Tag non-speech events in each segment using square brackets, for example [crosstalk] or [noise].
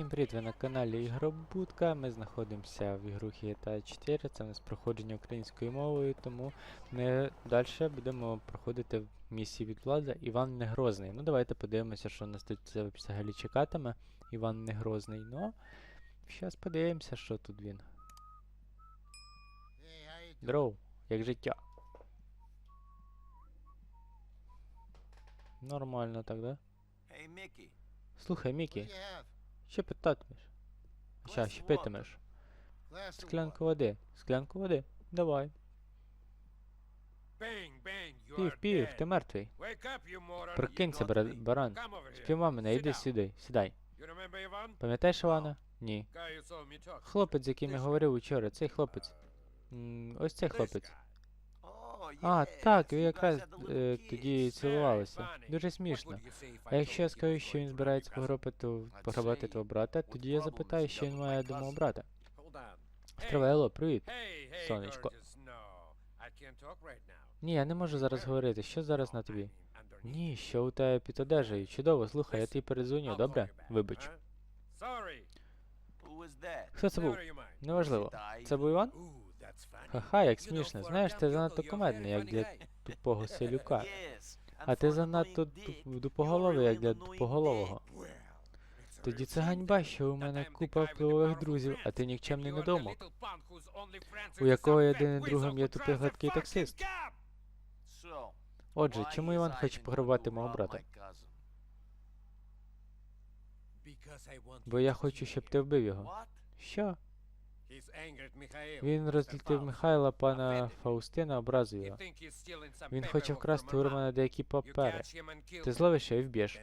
Всім привіт, ви на каналі Ігробудка. Ми знаходимося в ігрухі GTA 4, це у нас проходження українською мовою, тому ми далі будемо проходити місії від Влада Іван Негрозний. Ну давайте подивимося, що нас тут взагалі чекатиме. Іван Негрозний. Ну, зараз подивимося, що тут він. Дров, як життя. Нормально так, да? Слухай, Мікі, що питатимеш? Ща, of питимеш? Склянку води. Склянку води. Давай. Пів, пів, ти мертвий. Me. баран. Співай мене, іди сюди, сідай. Пам'ятаєш Івана? Ні. Хлопець, з яким я говорив учора, цей хлопець. М, Ось цей хлопець. А, так, ви якраз little е, тоді цілувалися. Дуже смішно. А якщо я скажу, що він збирається пограбати say, твого брата, тоді я запитаю, що він має до мого брата. Алло, привіт. Сонечко. Ні, я не можу зараз говорити. Що зараз на тобі? Ні, що у тебе під одежею. Чудово, слухай, я тобі передзвоню, добре? Вибач. Хто це був? Неважливо. Це був Іван? Ха-ха, як смішно. Знаєш, ти занадто very як для тупого селюка. А ти занадто тупоголовий, як для тупоголового. Тоді це ганьба, що у мене купа впливових друзів, а ти нікчемний friends у якого єдиним другом є тупий fucking таксист. Отже, чому Іван хоче пограбувати мого брата? Бо я хочу, щоб ти вбив його. Що? Він Faust. Михайла, пана Фаустина, образив його. Він хоче вкрасти у Романа деякі папери. Ти зловиш його і вб'єш.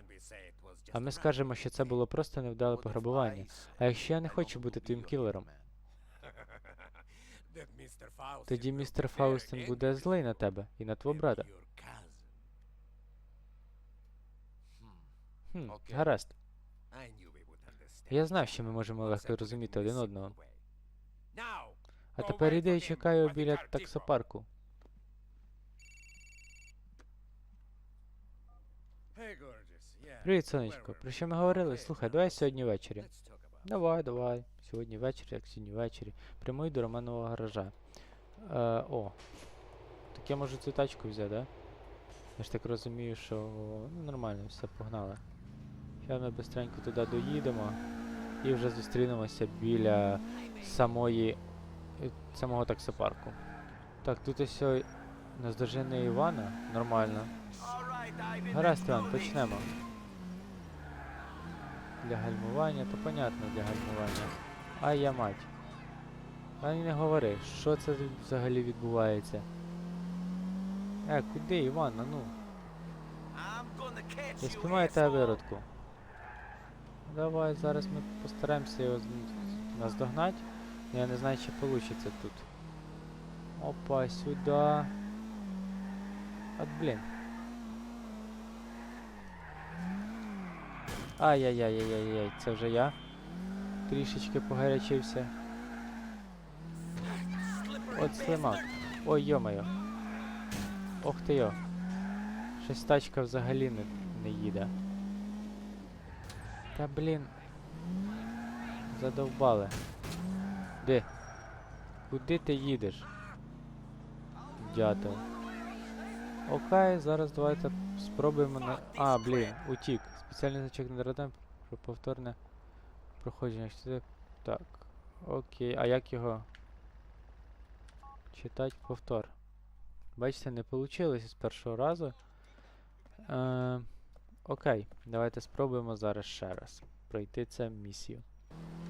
А ми скажемо, що це було просто невдале пограбування. А якщо я не хочу бути твоїм кілером? [laughs] Тоді містер Фаустин буде злий на тебе і на твого брата. cousin. Hmm. Хм, гаразд. Я знав, що ми можемо легко розуміти один одного. А тепер іди і чекаю біля таксопарку. Привіт, сонечко. Про що ми говорили? Слухай, давай сьогодні ввечері. Давай, давай. Сьогодні ввечері, як сьогодні ввечері. Прямуй до Романового гаража. Е, о. Так я можу цю тачку взяти, да? Я ж так розумію, що ну, нормально, все погнали. Зараз ми бистренько туди доїдемо і вже зустрінемося біля самої самого таксопарку. Так, тут ось наздожене Івана. Нормально. Гаразд, Іван, почнемо. Для гальмування, то понятно для гальмування. А я мать. А не говори, що це взагалі відбувається? Е, куди, Іван, ну? Я спіймаю тебе виродку. Давай, зараз ми постараємося його наздогнати. Я не знаю, чи вийде тут. Опа, сюди. От блін. Ай-яй-яй-яй-яй-яй, це вже я. Трішечки погарячився. От слимак. Ой, йо-моє. Ох ти йо. Щось тачка взагалі не, не їде. Та блін. Задовбали. Де? Куди ти їдеш? Дятел. Окей, зараз давайте спробуємо на. А, блін, утік. Спеціальний значок над радом про повторне проходження. Так. Окей, а як його? Читать повтор. Бачите, не вийшло з першого разу. Е, окей, давайте спробуємо зараз ще раз пройти цю місію.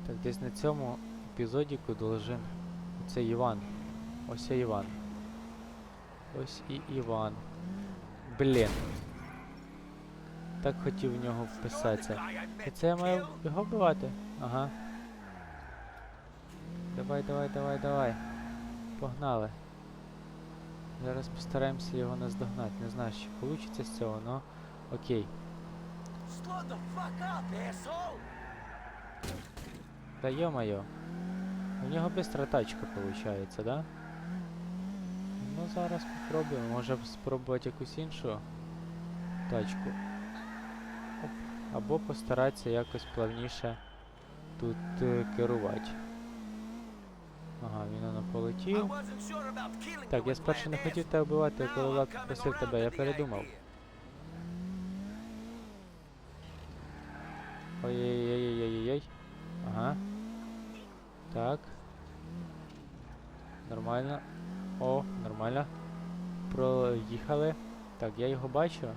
Так, десь на цьому епізодіку должен. Це Іван. Ось є Іван. Ось і Іван. Блін. Так хотів в нього вписатися. І це я маю його вбивати. Ага. Давай, давай, давай, давай. Погнали. Зараз постараємося його наздогнати. Не знаю, чи вийде з цього, но окей. Та йо-моє. У нього бистра тачка виходить, да? Ну зараз попробуємо. Може б спробувати якусь іншу тачку. Оп. Або постаратися якось плавніше тут е, керувати. Ага, він воно полетів. Так, я спершу не хотів тебе вбивати, коли Влад coming тебе, я передумав. Ой-ой-ой-ой-ой-ой. Ага. Так. Нормально. О, нормально. Проїхали. Так, я його бачу.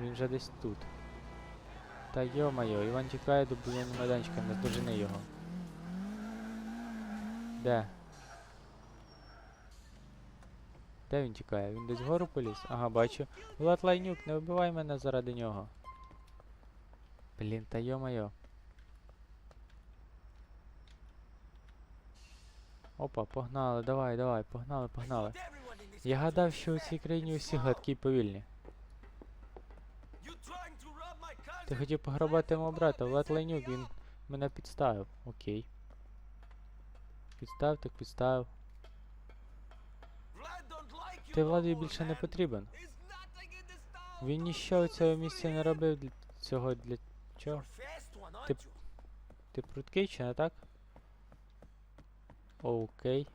Він вже десь тут. Та йо-моє, Іван тікає до будівельного майданчика, наздожени його. Де? Де він тікає? Він десь вгору поліз? Ага, бачу. Влад Лайнюк, не вбивай мене заради нього. Блін, та йо-моє. Опа, погнали, давай, давай, погнали, погнали. Я гадав, що у цій країні усі гладкі й повільні. Ти хотів пограбувати мого брата, Влад Лайнюк, він мене підставив. Окей. Підстав, так підставив. Ти владі більше не потрібен. Він ніщо у цього and не робив для цього для чого? You're fast one, Ти- aren't you? Ти пруткий чи не так? Окей.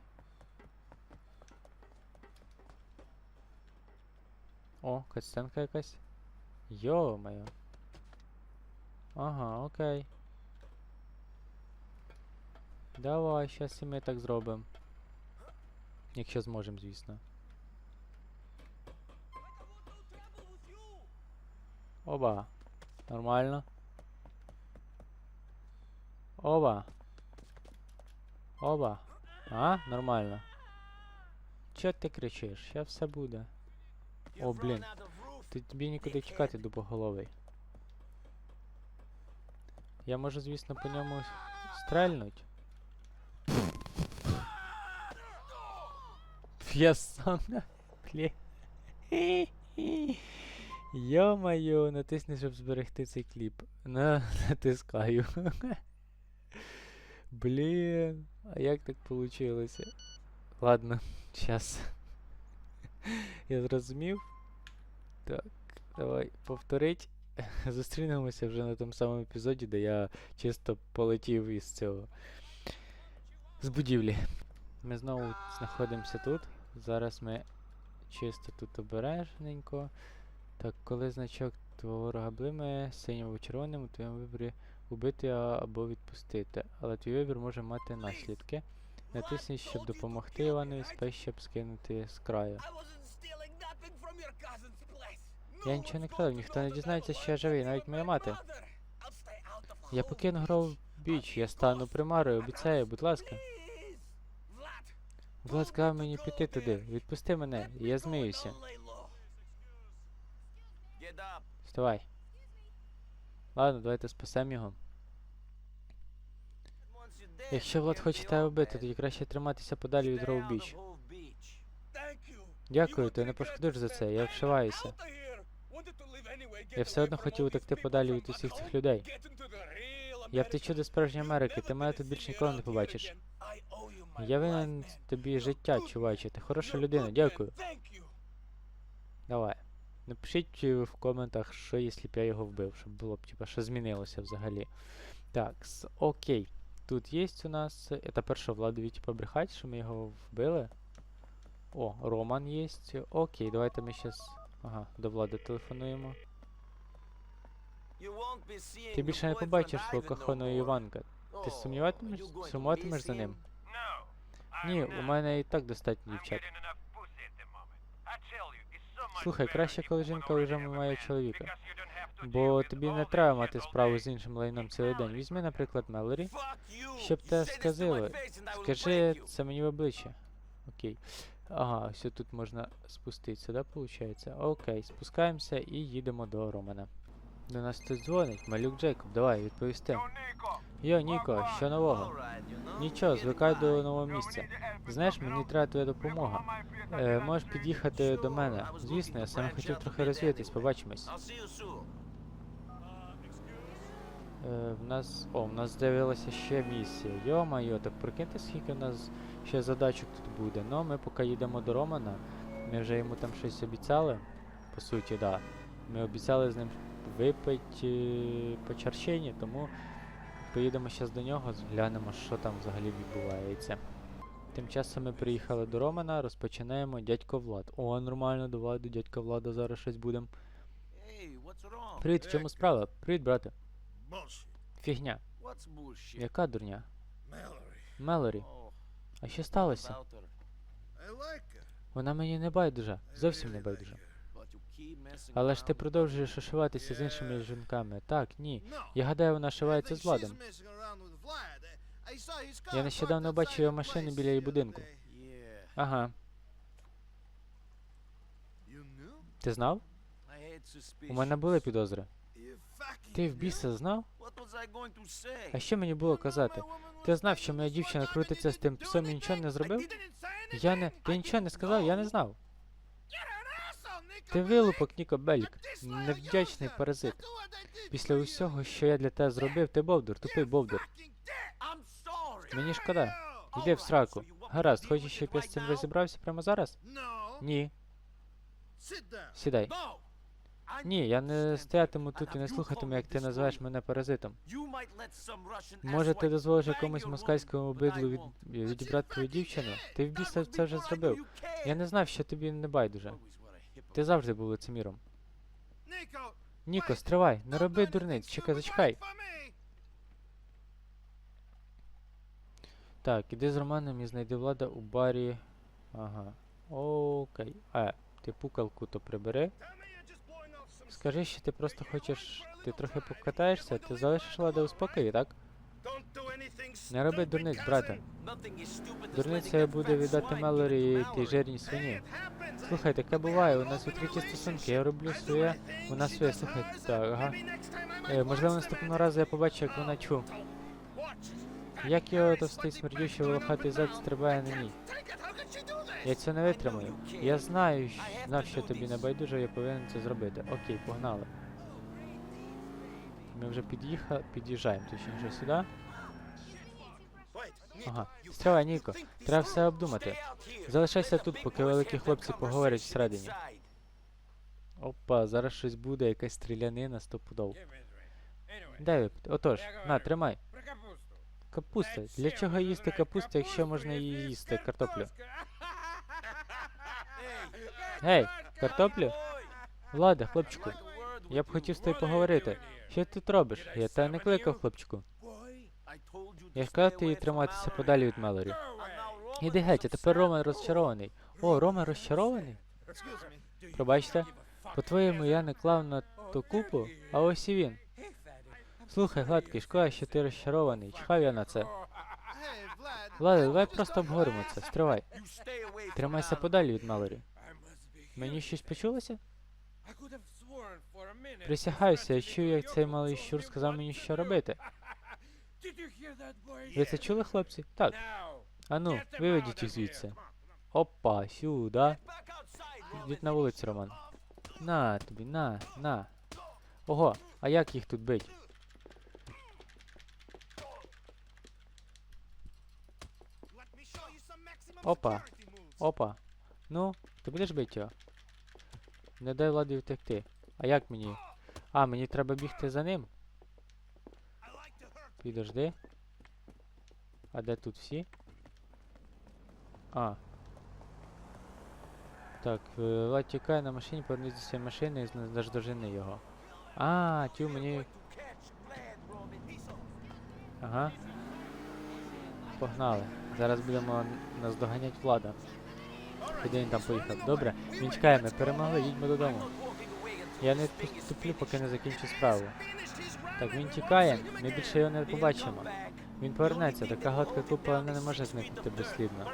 О, катсценка якась. Йо-моє. Ага, окей. Давай, щас і ми так зробимо. Якщо зможемо, звісно. Оба. Нормально. Оба. Оба. А, нормально. Чо ти кричиш? Ща все буде. О, блін. Ти тобі нікуди тікати, дубоголовий. Я можу, звісно, по ньому стрельнуть. Я сам на... Блін. Йо-моє, натисни, щоб зберегти цей кліп. На, натискаю. Блін, а як так получилося? Ладно, [laughs] щас. [laughs] Я зрозумів. Так, давай повторить. [laughs] Зустрінемося вже на тому самому епізоді, де я чисто полетів із цього. З будівлі. Ми знову знаходимося тут. Зараз ми чисто тут обережненько. Так, коли значок твого ворога блимає синім або червоним, у твоєму виборі убити або відпустити. Але твій вибір може мати наслідки. Натисніть, щоб допомогти Іванові, спей, щоб скинути з краю. Я нічого не крав, ніхто не дізнається, що я живий, навіть моя мати. Я покину гров біч, я стану примарою, обіцяю, будь ласка. Влад сказав мені піти туди. Відпусти мене, я змиюся. Вставай. Ладно, давайте спасемо його. Якщо Влад хоче тебе вбити, тоді краще триматися подалі від Stay Біч. Beach. Дякую, ти не пошкодуєш за це, я вшиваюся. Я все одно хотів утекти подалі від усіх цих людей. Я втечу до справжньої Америки, ти мене тут більше ніколи не побачиш. Я винен тобі життя, чуваче. Ти хороша людина, дякую. Давай. Напишіть е, в коментах, що якщо б я його вбив, щоб було б, типа, що змінилося взагалі. Так, окей. Тут є у нас. е, Це перше Владові, типа, брехать, що ми його вбили. О, Роман є. Окей, давайте ми щас. Ага, до влади телефонуємо. Ти більше не побачиш свого коханого. Іванка. Ти Oh, сумніватимеш, сумуватимеш за ним? Ні, у мене і так достатньо дівчат. Слухай, краще, коли жінка вже має чоловіка. Бо тобі не треба мати справу з іншим лайном цілий день. Візьми, наприклад, Мелорі. Щоб те сказали. Скажи це мені в обличчя. Окей. Ага, все тут можна спуститися, да, виходить? Окей, спускаємося і їдемо до Романа. До нас тут дзвонить, малюк Джейкоб, давай відповісти. Йо, Ніко, що нового? Нічого, звикай до нового місця. Знаєш, мені треба твоя допомога. Е, можеш під'їхати до мене. Звісно, я саме хотів трохи розвіятись, побачимось. Е, в нас. О, в нас з'явилася ще місія. Йо-майо, так прикиньте, скільки в нас ще задачок тут буде. Ну, ми поки їдемо до Романа. Ми вже йому там щось обіцяли. По суті, да. Ми обіцяли з ним випити по чарщині, тому поїдемо зараз до нього, глянемо, що там взагалі відбувається. Тим часом ми приїхали до Романа, розпочинаємо дядько Влад. О, нормально, давай до дядька Влада зараз щось будемо. Привіт, в чому справа? Привіт, брате. Фігня. Яка дурня? Мелорі, а що сталося? Вона мені не байдужа, зовсім не байдужа. Але ж ти продовжуєш ошиватися з іншими жінками. Так, ні. Я гадаю, вона ошивається з Владом. Я нещодавно бачив його машину біля її будинку. Ага. Ти знав? У мене були підозри. Ти в біса знав? А що мені було казати? Ти знав, що моя дівчина крутиться з тим псом і нічого не зробив? Я не. Ти нічого не сказав, я не знав. Ти вилупок, Ніко Белік. Невдячний паразит. Після усього, що я для тебе зробив, ти бовдур, тупий бовдур. Мені шкода. Йди в сраку. Гаразд, хочеш, щоб я з цим розібрався прямо зараз? Ні. Сідай. Ні, я не стоятиму тут і не слухатиму, як ти називаєш мене паразитом. Може, ти дозволиш якомусь москальському бидлу від... відібрати твою дівчину? Ти в біса це вже зробив. Я не знав, що тобі не байдуже. Ти завжди був лицеміром. Ніко, стривай, не роби дурниць, чекай, зачекай. Так, іди з Романом і знайди влада у барі. Ага. Окей. А, ти пукалку то прибери. Скажи, що ти просто хочеш. Ти трохи покатаєшся, ти залишиш влада у спокої, так? Не роби дурниць, брате. Дурниця буде віддати Мелорі тій жирній свині. Слухай, таке буває, у нас відкриті стосунки, я роблю своє, вона своє, слухай, так, ага. Е, можливо, наступного разу я побачу, як вона чу. Як його товстий смердючий волохатий зад стрибає на ній. Я це не витримаю. Я знаю, знав, що тобі не байдуже, я повинен це зробити. Окей, погнали. Ми вже під'їхали, під'їжджаємо, точніше сюди. Ага. Стривай, Ніко. Треба все обдумати. Залишайся тут, поки великі хлопці поговорять всередині. Опа, зараз щось буде, якась стрілянина стопудов. Випити. Отож, на, тримай. Капуста. Для чого їсти капусту, якщо можна її їсти, картоплю? Гей, картоплю? Влади, хлопчику, я б хотів з тобою поговорити. Що ти тут робиш? Я тебе не кликав, хлопчику. Я ж казав тобі триматися подалі від Мелорі. Іди геть, а тепер Рома розчарований. О, Рома розчарований? Пробачте, по-твоєму я не клав на ту купу, а ось і він. Слухай, гладкий, шкода, що ти розчарований. Чхав я на це. Влади, давай просто обговоримо це. Стривай. Тримайся подалі від Мелорі. Мені щось почулося? Присягаюся, я чую, як цей малий щур сказав мені, що робити. Ви це чули, хлопці? Так. Ану, виведіть їх звідси. Опа, сюди. Йдіть на вулицю, Роман. На тобі, на, на. Ого, а як їх тут бить? Опа. Опа. Ну, ти будеш бити його? Не дай владі втекти. А як мені? А, мені треба бігти за ним? Підожди. А де тут всі? А. Так, е, Влад тікає на машині, своєї машини і наздожени його. А, тю, мені. Ага. Погнали. Зараз будемо н- наздоганяти влада. Куди він там поїхав? Добре, він чекає, ми перемогли, їдьмо додому. Я не туплю, поки не закінчу справу. Так, він тікає, ми більше його не побачимо. Він повернеться, така гладка купа вона не може зникнути безслідно.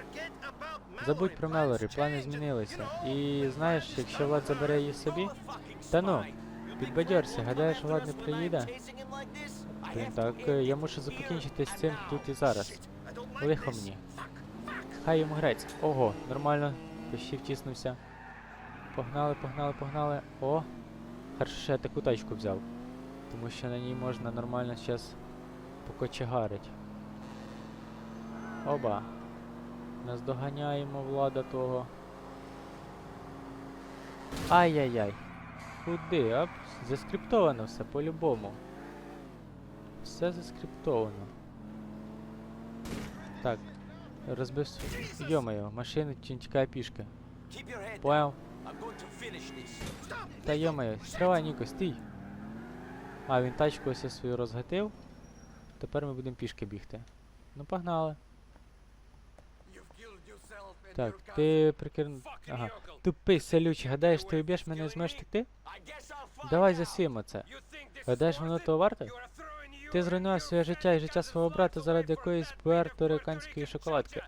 Забудь про Мелорі, плани змінилися. І знаєш, якщо Влад забере її собі, та ну, підбадьорся, гадаєш, Влад не приїде? Блін, так, е, я мушу закінчити з цим тут і зараз. Лихо мені. Хай йому грець. Ого, нормально. Почти втіснувся. Погнали, погнали, погнали. О! Хорошо, що я таку тачку взяв. Тому що на ній можна нормально зараз покочегарить. Оба. Наздоганяємо влада того. Ай-яй-яй. Куди? А? Заскриптовано все по-любому. Все заскриптовано. Так. Розбив. Йо-моє, машину тікає пішки. This. Та йо-моє, стривай, Ніко, стій. А, він тачку ось свою розгатив. Тепер ми будемо пішки бігти. Ну погнали. Так, ти прикер... Ага. Тупий селючий, гадаєш, ти уб'єш мене і зможеш find Давай засіємо це. Гадаєш, воно того варте? Ти зруйнував своє життя і життя свого брата заради якоїсь пуерториканської шоколадки.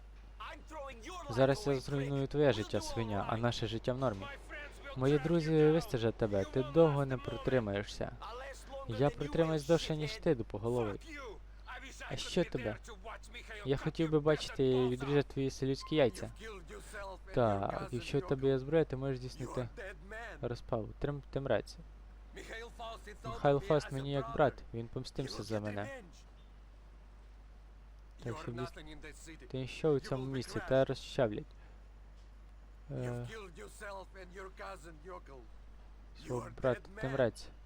Зараз я зруйную твоє життя, свиня, а наше життя в нормі. Мої друзі вистежать тебе, ти довго не протримаєшся. Я will, довше, ніж ти, I А що тебе? Я хотів би бачити відрізати твої селюдські яйця. Так, якщо в тебе є зброя, ти можеш здійснити розправу. Трим is out Михайло a мені як брат, він помстився за мене. Так що дійс-. Ти що у цьому місці? Та розчавлять. Е, свого are брат dead man. темрець. How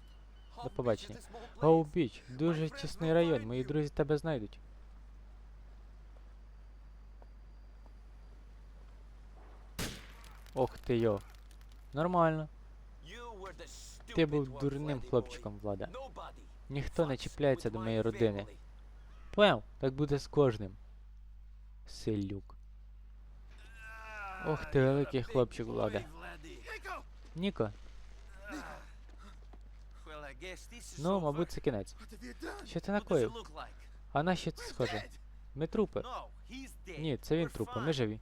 До побачення. Гоу біч, дуже тісний район, мої друзі тебе знайдуть. Ох ти йо. Нормально. Ти був дурним хлопчиком, влада. Ніхто не чіпляється до моєї родини. Поняв? Так буде з кожним. Селюк. Ох ти великий хлопчик, влада. Ніко, ну, мабуть, це кінець. Що ти накоїв? А на що це схоже? Ми трупи. Ні, це він трупи, ми живі.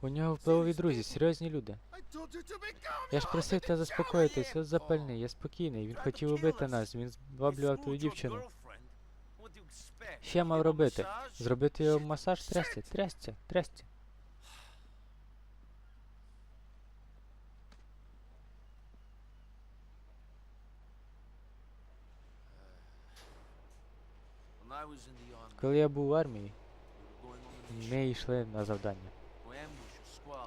У нього впливові друзі, серйозні люди. Я ж просив тебе заспокоїтися, ось запальний, я спокійний. Він хотів убити нас, він зваблював твою дівчину. Що я мав робити? Зробити його масаж трясся, трясся, трясся. Коли я був в армії, ми йшли на завдання.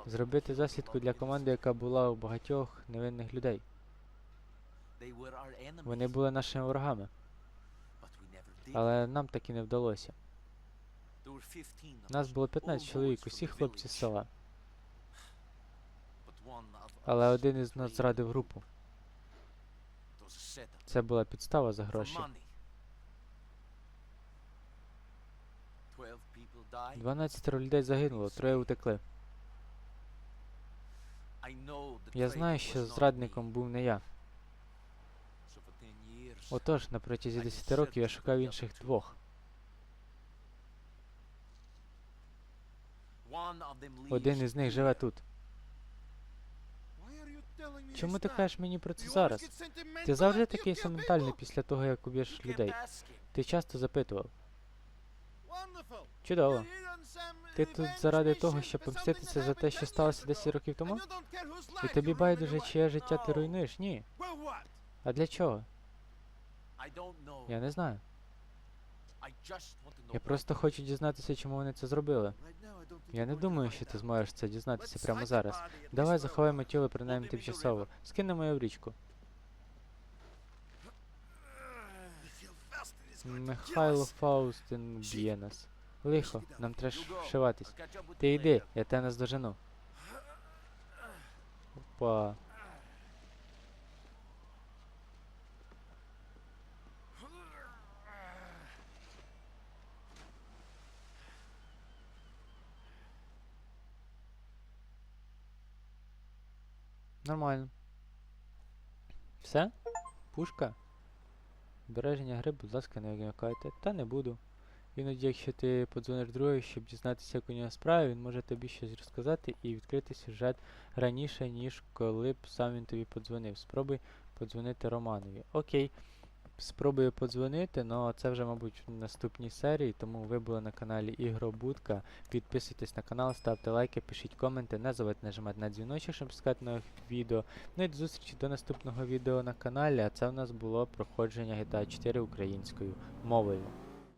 Зробити засідку для команди, яка була у багатьох невинних людей. Вони були нашими ворогами, але нам так і не вдалося. Нас було 15 чоловік, усі хлопці з села. [sighs] Але один із нас зрадив групу. Це була підстава за гроші. 12 людей загинуло, троє утекли. Я знаю, що зрадником був не я. Отож, на протязі 10 років я шукав інших двох. Один із них живе тут. Чому ти кажеш мені про це зараз? Ти завжди такий сентиментальний після того, як уб'єш людей. Ти часто запитував. Чудово. Ти тут заради того, щоб помститися за те, що сталося 10 років тому? І тобі байдуже, чиє життя ти руйнуєш? Ні. А для чого? Я не знаю. Я просто хочу дізнатися, чому вони це зробили. Я не думаю, що ти зможеш це дізнатися прямо зараз. Давай заховаємо тіло принаймні тимчасово. Скинемо його в річку. Михайло Фаустин б'є нас. Лихо, нам треба вшиватись. Ти йди, я тебе наздожену. Опа. Нормально. Все? Пушка? Збереження гри, будь ласка, не вимикайте. Та не буду. Іноді, якщо ти подзвониш другу, щоб дізнатися, як у нього справи, він може тобі щось розказати і відкрити сюжет раніше, ніж коли б сам він тобі подзвонив. Спробуй подзвонити Романові. Окей. Спробую подзвонити, але це вже, мабуть, в наступній серії, тому ви були на каналі Ігробудка. Підписуйтесь на канал, ставте лайки, пишіть коменти, не забудьте нажимати на дзвіночок, щоб пускати нових відео. Ну і до зустрічі до наступного відео на каналі, а це в нас було проходження GTA 4 українською мовою.